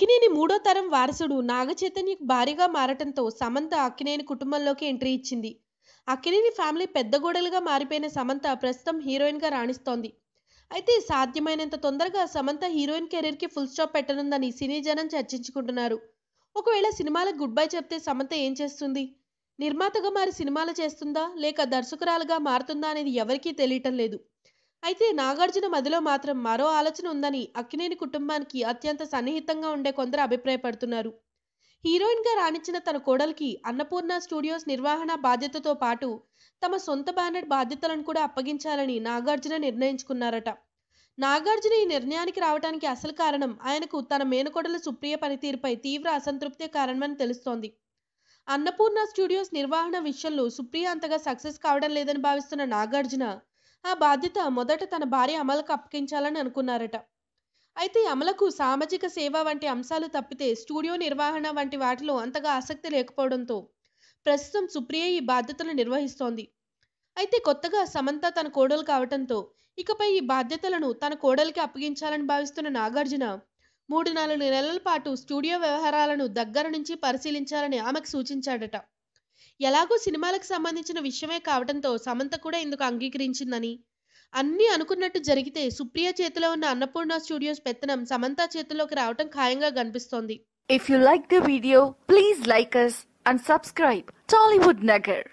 అక్కినేని మూడో తరం వారసుడు నాగచైతన్యకు భారీగా మారటంతో సమంత అక్కినేని కుటుంబంలోకి ఎంట్రీ ఇచ్చింది. అక్కినేని ఫ్యామిలీ పెద్ద గోడలుగా మారిపోయిన సమంత ప్రస్తుతం హీరోయిన్గా రాణిస్తోంది. అయితే సాధ్యమైనంత తొందరగా సమంత హీరోయిన్ కెరీర్కి ఫుల్ స్టాప్ పెట్టనుందని సినీ జనం చర్చించుకుంటున్నారు. ఒకవేళ సినిమాలకు గుడ్ బై చెప్తే సమంత ఏం చేస్తుంది? నిర్మాతగా మారి సినిమాలు చేస్తుందా? లేక దర్శకురాలుగా మారుతుందా అనేది ఎవరికీ తెలియటం లేదు. అయితే నాగార్జున మదిలో మాత్రం మరో ఆలోచన ఉందని అక్కినేని కుటుంబానికి అత్యంత సన్నిహితంగా ఉండే కొందరు అభిప్రాయపడుతున్నారు. హీరోయిన్గా రాణించిన తన కోడలికి అన్నపూర్ణ స్టూడియోస్ నిర్వహణ బాధ్యతతో పాటు తమ సొంత బ్యానర్ బాధ్యతలను కూడా అప్పగించాలని నాగార్జున నిర్ణయించుకున్నారట. నాగార్జున ఈ నిర్ణయానికి రావడానికి అసలు కారణం ఆయనకు తన మేనకోడల సుప్రియ పనితీరుపై తీవ్ర అసంతృప్తే కారణమని తెలుస్తోంది. అన్నపూర్ణ స్టూడియోస్ నిర్వహణ విషయంలో సుప్రియ అంతగా సక్సెస్ కావడం లేదని భావిస్తున్న నాగార్జున ఆ బాధ్యత మొదట తన భార్య అమలకు అప్పగించాలని అనుకున్నారట. అయితే అమలకు సామాజిక సేవ వంటి అంశాలు తప్పితే స్టూడియో నిర్వహణ వంటి వాటిలో అంతగా ఆసక్తి లేకపోవడంతో ప్రస్తుతం సుప్రియ ఈ బాధ్యతలు నిర్వహిస్తోంది. అయితే కొత్తగా సమంత తన కోడలు కావడంతో ఇకపై ఈ బాధ్యతలను తన కోడలికి అప్పగించాలని భావిస్తున్న నాగార్జున మూడు నాలుగు నెలల పాటు స్టూడియో వ్యవహారాలను దగ్గర నుంచి పరిశీలించాలని ఆమెకు సూచించాడట. ఎలాగో సినిమాలకు సంబంధించిన విషయమే కావడంతో సమంత కూడా ఇందుకు అంగీకరించిందని. అన్నీ అనుకున్నట్టు జరిగితే సుప్రియ చేతిలో ఉన్న అన్నపూర్ణ స్టూడియోస్ పెత్తనం సమంత చేతిలోకి రావటం ఖాయంగా కనిపిస్తోంది. If you like the video please like us and subscribe Tollywood Nagar